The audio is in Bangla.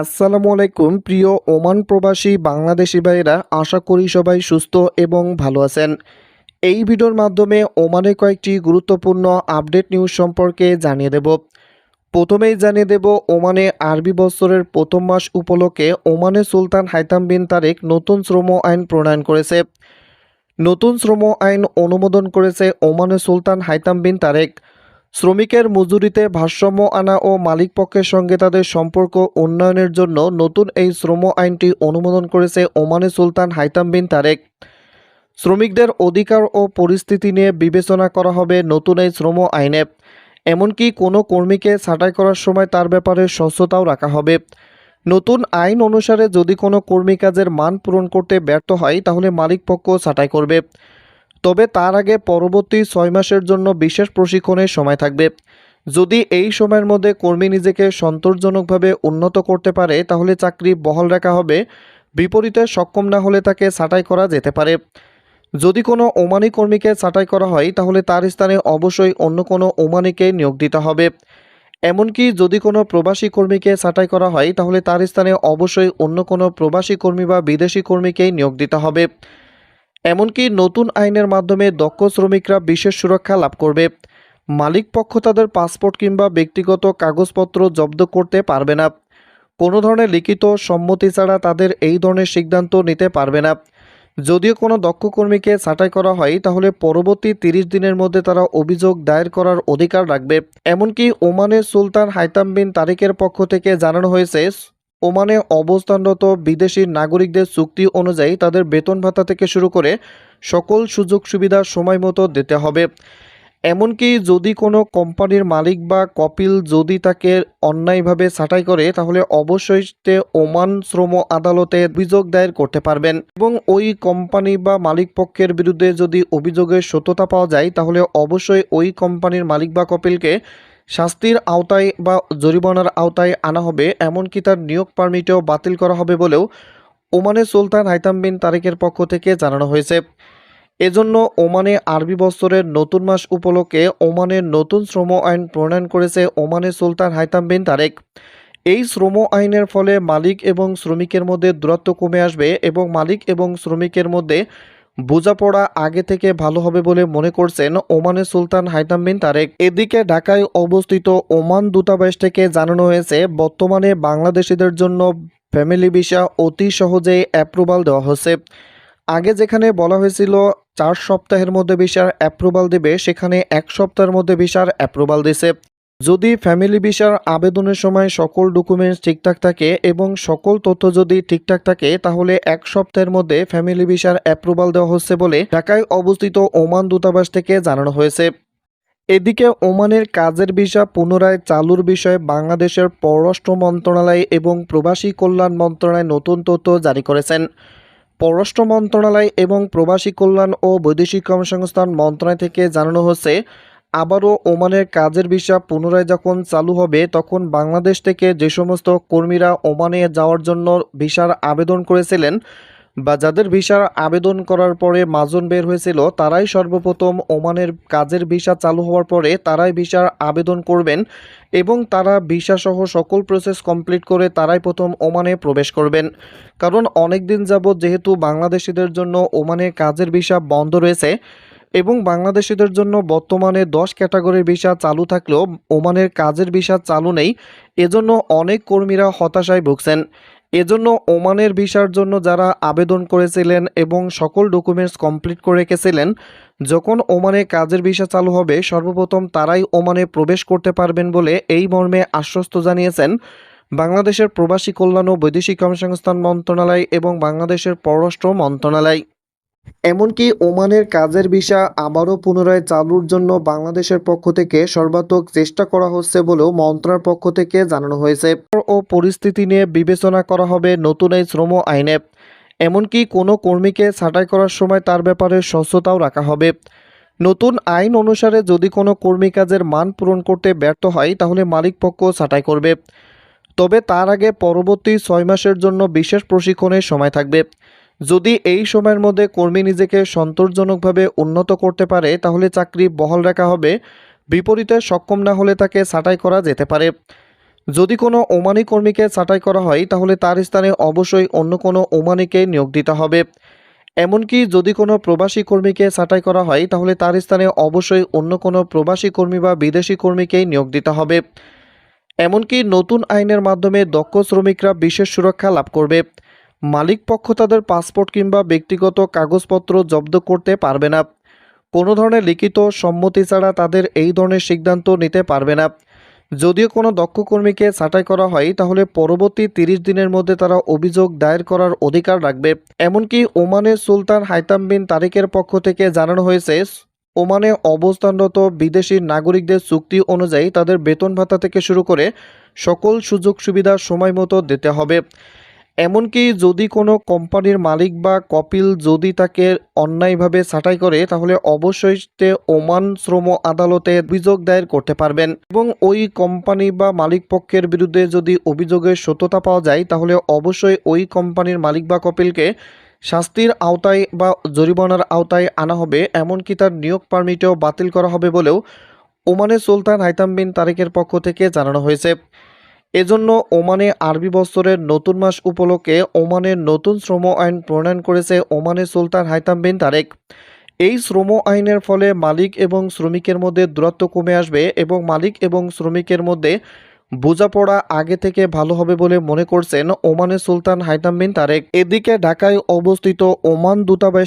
আসসালামু আলাইকুম, প্রিয় ওমান প্রবাসী বাংলাদেশি ভাইয়েরা, আশা করি সবাই সুস্থ এবং ভালো আছেন। এই ভিডিওর মাধ্যমে ওমানে কয়েকটি গুরুত্বপূর্ণ আপডেট নিউজ সম্পর্কে জানিয়ে দেব। প্রথমেই জানিয়ে দেব, ওমানে আরবি বছরের প্রথম মাস উপলক্ষে ওমানে সুলতান হাইতাম বিন তারেক নতুন শ্রম আইন প্রণয়ন করেছে। নতুন শ্রম আইন অনুমোদন করেছে ওমানে সুলতান হাইতাম বিন তারেক। শ্রমিকের মজুরিতে ভারসাম্য আনা ও মালিক পক্ষের সঙ্গে তাদের সম্পর্ক উন্নয়নের জন্য নতুন এই শ্রম আইনটি অনুমোদন করেছে ওমানে সুলতান হাইতাম বিন তারেক। শ্রমিকদের অধিকার ও পরিস্থিতি নিয়ে বিবেচনা করা হবে নতুন এই শ্রম আইনে। এমনকি কোনো কর্মীকে ছাঁটাই করার সময় তার ব্যাপারে স্বচ্ছতাও রাখা হবে। নতুন আইন অনুসারে যদি কোনো কর্মী কাজের মান পূরণ করতে ব্যর্থ হয়, তাহলে মালিক পক্ষ ছাঁটাই করবে। তবে তার আগে পরবর্তী ছয় মাসের জন্য বিশেষ প্রশিক্ষণের সময় থাকবে। যদি এই সময়ের মধ্যে কর্মী নিজেকে সন্তোষজনকভাবে উন্নত করতে পারে, তাহলে চাকরি বহাল রাখা হবে। বিপরীতে সক্ষম না হলে তাকে ছাঁটাই করা যেতে পারে। যদি কোনো ওমানি কর্মীকে ছাঁটাই করা হয়, তাহলে তার স্থানে অবশ্যই অন্য কোনো ওমানিকে নিয়োগ দিতে হবে। এমনকি যদি কোনো প্রবাসী কর্মীকে ছাঁটাই করা হয়, তাহলে তার স্থানে অবশ্যই অন্য কোনো প্রবাসী কর্মী বা বিদেশি কর্মীকেই নিয়োগ দিতে হবে। এমনকি নতুন আইনের মাধ্যমে দক্ষ শ্রমিকরা বিশেষ সুরক্ষা লাভ করবে। মালিক পক্ষ তাদের পাসপোর্ট কিংবা ব্যক্তিগত কাগজপত্র জব্দ করতে পারবে না। কোনো ধরনের লিখিত সম্মতি ছাড়া তাদের এই ধরনের সিদ্ধান্ত নিতে পারবে না। যদিও কোনো দক্ষ কর্মীকে ছাঁটাই করা হয়, তাহলে পরবর্তী তিরিশ দিনের মধ্যে তারা অভিযোগ দায়ের করার অধিকার রাখবে। এমনকি ওমানের সুলতান হাইতাম বিন তারিকের পক্ষ থেকে জানানো হয়েছে ওমানে অবস্থানরত বিদেশি নাগরিকদের চুক্তি অনুযায়ী তাদের বেতন ভাতা থেকে শুরু করে সকল সুযোগ সুবিধা সময় মতো দিতে হবে। এমনকি যদি কোনো কোম্পানির মালিক বা কপিল যদি তাকে অন্যায়ভাবে ছাঁটাই করে, তাহলে অবশ্যই ওমান শ্রম আদালতে অভিযোগ দায়ের করতে পারবেন। এবং ওই কোম্পানি বা মালিক পক্ষের বিরুদ্ধে যদি অভিযোগের সত্যতা পাওয়া যায়, তাহলে অবশ্যই ওই কোম্পানির মালিক বা কপিলকে শাস্তির আওতায় বা জরিমানার আওতায় আনা হবে, এমনকি তার নিয়োগ পারমিটও বাতিল করা হবে বলেও ওমানে সুলতান হাইতাম বিন তারেকের পক্ষ থেকে জানানো হয়েছে। এজন্য ওমানে আরবি বছরের নতুন মাস উপলক্ষে ওমানের নতুন শ্রম আইন প্রণয়ন করেছে ওমানের সুলতান হাইতাম বিন তারেক। এই শ্রম আইনের ফলে মালিক এবং শ্রমিকের মধ্যে দূরত্ব কমে আসবে এবং মালিক এবং শ্রমিকের মধ্যে বোঝাপড়া আগে থেকে ভালো হবে বলে মনে করছেন ওমানের সুলতান হাইতাম বিন তারেক। এদিকে ঢাকায় অবস্থিত ওমান দূতাবাস থেকে জানানো হয়েছে, বর্তমানে বাংলাদেশিদের জন্য ফ্যামিলি ভিসা অতি সহজেই অ্যাপ্রুভাল দেওয়া হচ্ছে আগে যেখানে বলা হয়েছিল চার সপ্তাহের মধ্যে ভিসার অ্যাপ্রুভাল দেবে, সেখানে এক সপ্তাহের মধ্যে ভিসার অ্যাপ্রুভাল দিছে যদি ফ্যামিলি ভিসার আবেদনের সময় সকল ডকুমেন্টস ঠিকঠাক থাকে এবং সকল তথ্য যদি ঠিকঠাক থাকে, তাহলে এক সপ্তাহের মধ্যে ফ্যামিলি ভিসার অ্যাপ্রুভাল দেওয়া হচ্ছে বলে ঢাকায় অবস্থিত ওমান দূতাবাস থেকে জানানো হয়েছে। এদিকে ওমানের কাজের ভিসা পুনরায় চালুর বিষয়ে বাংলাদেশের পররাষ্ট্র মন্ত্রণালয় এবং প্রবাসী কল্যাণ মন্ত্রণালয় নতুন তথ্য জারি করেছেন। পররাষ্ট্র মন্ত্রণালয় এবং প্রবাসী কল্যাণ ও বৈদেশিক কর্মসংস্থান মন্ত্রণালয় থেকে জানানো হচ্ছে আবারও ওমানের কাজের ভিসা পুনরায় যখন চালু হবে, তখন বাংলাদেশ থেকে যে সমস্ত কর্মীরা ওমানে যাওয়ার জন্য ভিসার আবেদন করেছিলেন বা যাদের ভিসার আবেদন করার পরে মাজন বের হয়েছিল, তারাই সর্বপ্রথম ওমানের কাজের ভিসা চালু হওয়ার পরে তারাই ভিসার আবেদন করবেন এবং তারা ভিসা সহ সকল প্রসেস কমপ্লিট করে তারাই প্রথম ওমানে প্রবেশ করবেন। কারণ অনেক দিন যাবৎ যেহেতু বাংলাদেশিদের জন্য ওমানে কাজের ভিসা বন্ধ রয়েছে এবং বাংলাদেশিদের জন্য বর্তমানে দশ ক্যাটাগরির ভিসা চালু থাকলেও ওমানের কাজের ভিসা চালু নেই। এজন্য অনেক কর্মীরা হতাশায় ভুগছেন। এজন্য ওমানের ভিসার জন্য যারা আবেদন করেছিলেন এবং সকল ডকুমেন্টস কমপ্লিট করে রেখেছিলেন, যখন ওমানে কাজের ভিসা চালু হবে, সর্বপ্রথম তারাই ওমানে প্রবেশ করতে পারবেন বলে এই মর্মে আশ্বস্ত জানিয়েছেন বাংলাদেশের প্রবাসী কল্যাণ ও বৈদেশিক কর্মসংস্থান মন্ত্রণালয় এবং বাংলাদেশের পররাষ্ট্র মন্ত্রণালয়। এমনকি ওমানের কাজের ভিসা আবারও পুনরায় চালুর জন্য বাংলাদেশের পক্ষ থেকে সর্বাত্মক চেষ্টা করা হচ্ছে বলেও মন্ত্রণালয়ের পক্ষ থেকে জানানো হয়েছে। ও পরিস্থিতি নিয়ে বিবেচনা করা হবে নতুন এই শ্রম আইনে। এমনকি কোনো কর্মীকে ছাঁটাই করার সময় তার ব্যাপারে স্বচ্ছতাও রাখা হবে। নতুন আইন অনুসারে যদি কোনো কর্মী কাজের মান পূরণ করতে ব্যর্থ হয়, তাহলে মালিক পক্ষ ছাঁটাই করবে। তবে তার আগে পরবর্তী ছয় মাসের জন্য বিশেষ প্রশিক্ষণের সময় থাকবে। যদি এই সময়ের মধ্যে কর্মী নিজেকে সন্তোষজনকভাবে উন্নত করতে পারে, তাহলে চাকরি বহাল রাখা হবে। বিপরীতে সক্ষম না হলে তাকে ছাঁটাই করা যেতে পারে। যদি কোনো ওমানি কর্মীকে ছাঁটাই করা হয়, তাহলে তার স্থানে অবশ্যই অন্য কোনো ওমানিকে নিয়োগ দিতে হবে। এমনকি যদি কোনো প্রবাসী কর্মীকে ছাঁটাই করা হয়, তাহলে তার স্থানে অবশ্যই অন্য কোনো প্রবাসী কর্মী বা বিদেশি কর্মীকেই নিয়োগ দিতে হবে। এমনকি নতুন আইনের মাধ্যমে দক্ষ শ্রমিকরা বিশেষ সুরক্ষা লাভ করবে। মালিক পক্ষ তাদের পাসপোর্ট কিংবা ব্যক্তিগত কাগজপত্র জব্দ করতে পারবে না। কোনো ধরনের লিখিত সম্মতি ছাড়া তাদের এই ধরনের সিদ্ধান্ত নিতে পারবে না। যদিও কোনো দক্ষ কর্মীকে ছাঁটাই করা হয়, তাহলে পরবর্তী তিরিশ দিনের মধ্যে তারা অভিযোগ দায়ের করার অধিকার রাখবে। এমনকি ওমানের সুলতান হাইতাম বিন তারিকের পক্ষ থেকে জানানো হয়েছে, ওমানে অবস্থানরত বিদেশি নাগরিকদের চুক্তি অনুযায়ী তাদের বেতন ভাতা থেকে শুরু করে সকল সুযোগ সুবিধা সময় মতো দিতে হবে। এমনকি যদি কোনো কোম্পানির মালিক বা কপিল যদি তাকে অন্যায়ভাবে ছাঁটাই করে, তাহলে অবশ্যই ওমান শ্রম আদালতে অভিযোগ দায়ের করতে পারবেন। এবং ওই কোম্পানি বা মালিক পক্ষের বিরুদ্ধে যদি অভিযোগের সত্যতা পাওয়া যায়, তাহলে অবশ্যই ওই কোম্পানির মালিক বা কপিলকে শাস্তির আওতায় বা জরিমানার আওতায় আনা হবে। এমনকি তার নিয়োগ পারমিটও বাতিল করা হবে বলেও ওমানের সুলতান হাইতাম বিন তারেকের পক্ষ থেকে জানানো হয়েছে। এজন্য ওমানে আরবি বছরের নতুন মাস উপলক্ষে ওমানের নতুন শ্রম আইন প্রণয়ন করেছে ওমানের সুলতান হাইতাম বিন তারেক। এই শ্রম আইনের ফলে মালিক এবং শ্রমিকের মধ্যে দূরত্ব কমে আসবে এবং মালিক এবং শ্রমিকের মধ্যে বোঝাপড়া আগে থেকে ভালো হবে বলে মনে করছেন ওমানের সুলতান হাইতাম বিন তারেক। এদিকে ঢাকায় অবস্থিত ওমান দূতাবাস